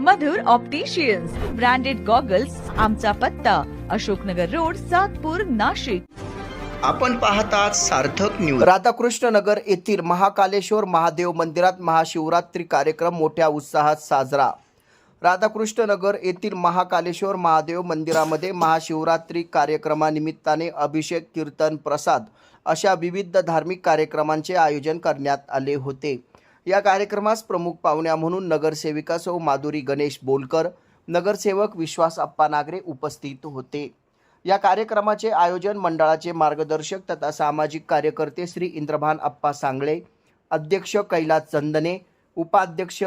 मधुर opticians branded goggles आमचा पत्ता Ashoknagar road Satpur Nashik. आपण पाहतात सार्थक न्यूज राधाकृष्ण नगर येथील महाकालेश्वर महादेव मंदिरात महाशिवरात्री कार्यक्रम मोठ्या उत्साहात साजरा. राधाकृष्ण नगर येथील महाकालेश्वर महादेव मंदिरामध्ये महाशिवरात्री कार्यक्रमानिमित्ताने अभिषेक कीर्तन प्रसाद अशा विविध धार्मिक कार्यक्रमांचे आयोजन करण्यात आले होते. या कार्यक्रमास प्रमुख पाहुण्या म्हणून नगरसेविका सौ माधुरी गणेश बोलकर नगरसेवक विश्वास अप्पा नागरे उपस्थित होते. या कार्यक्रमाचे आयोजन मंडळाचे मार्गदर्शक तथा सामाजिक कार्यकर्ते श्री इंद्रभान अप्पा सांगळे अध्यक्ष कैलास चंदने उपाध्यक्ष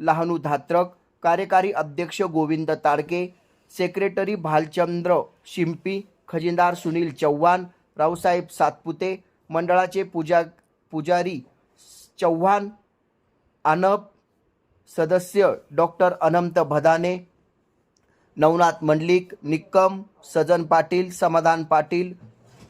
लहानू धात्रक कार्यकारी अध्यक्ष गोविंद ताडके सेक्रेटरी भालचंद्र शिंपी खजिनदार सुनील चव्हाण रावसाहेब सातपुते मंडळाचे पूजा पुजारी चव्हाण अनप सदस्य डॉक्टर अनंत भदाने नवनाथ मंडलिक निक्कम सजन पाटील समाधान पाटील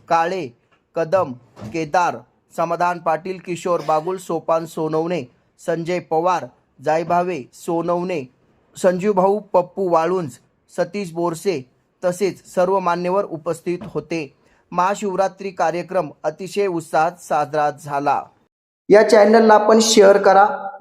काळे कदम केदार समाधान पाटील किशोर बागुल सोपान सोनवणे संजय पवार जायभावे सोनवणे संजूभाऊ पप्पू वाळुंज सतीश बोरसे तसेच सर्व मान्यवर उपस्थित होते. महाशिवरात्री कार्यक्रम अतिशय उत्साहात साजरा झाला. या चॅनलला आपण शेअर करा.